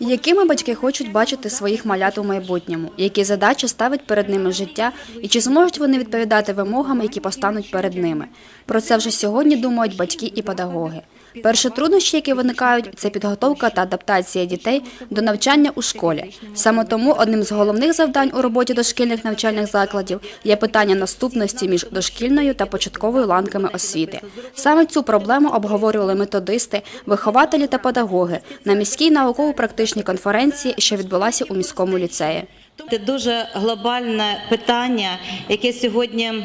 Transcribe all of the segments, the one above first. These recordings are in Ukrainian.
Якими батьки хочуть бачити своїх малят у майбутньому? Які задачі ставить перед ними життя, і чи зможуть вони відповідати вимогам, які постануть перед ними? Про це вже сьогодні думають батьки і педагоги. Перші труднощі, які виникають, це підготовка та адаптація дітей до навчання у школі. Саме тому одним з головних завдань у роботі дошкільних навчальних закладів є питання наступності між дошкільною та початковою ланками освіти. Саме цю проблему обговорювали методисти, вихователі та педагоги на міській науково-практичній конференції, що відбулася у міському ліцеї. Це дуже глобальне питання, яке сьогодні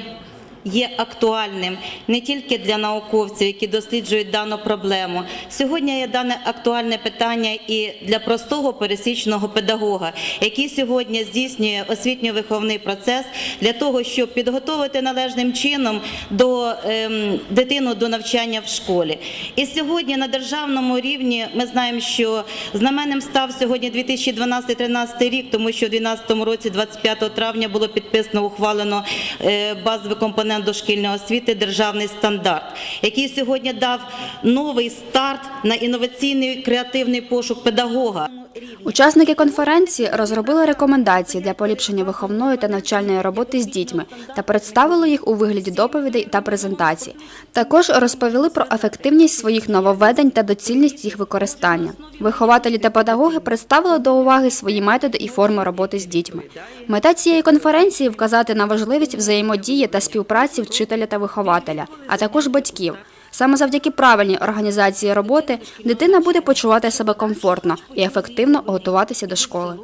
є актуальним не тільки для науковців, які досліджують дану проблему. Сьогодні є дане актуальне питання і для простого пересічного педагога, який сьогодні здійснює освітньо-виховний процес для того, щоб підготовити належним чином до ем, дитину до навчання в школі. І сьогодні на державному рівні ми знаємо, що знаменним став сьогодні 2012-13 рік, тому що в 2012 році, 25 травня, було підписано ухвалено е, базовий компонент дошкільної освіти державний стандарт, який сьогодні дав новий старт на інноваційний креативний пошук педагога. Учасники конференції розробили рекомендації для поліпшення виховної та навчальної роботи з дітьми та представили їх у вигляді доповідей та презентацій. Також розповіли про ефективність своїх нововведень та доцільність їх використання. Вихователі та педагоги представили до уваги свої методи і форми роботи з дітьми. Мета цієї конференції вказати на важливість взаємодії та співпраці вчителя та вихователя, а також батьків. Саме завдяки правильній організації роботи дитина буде почувати себе комфортно і ефективно готуватися до школи.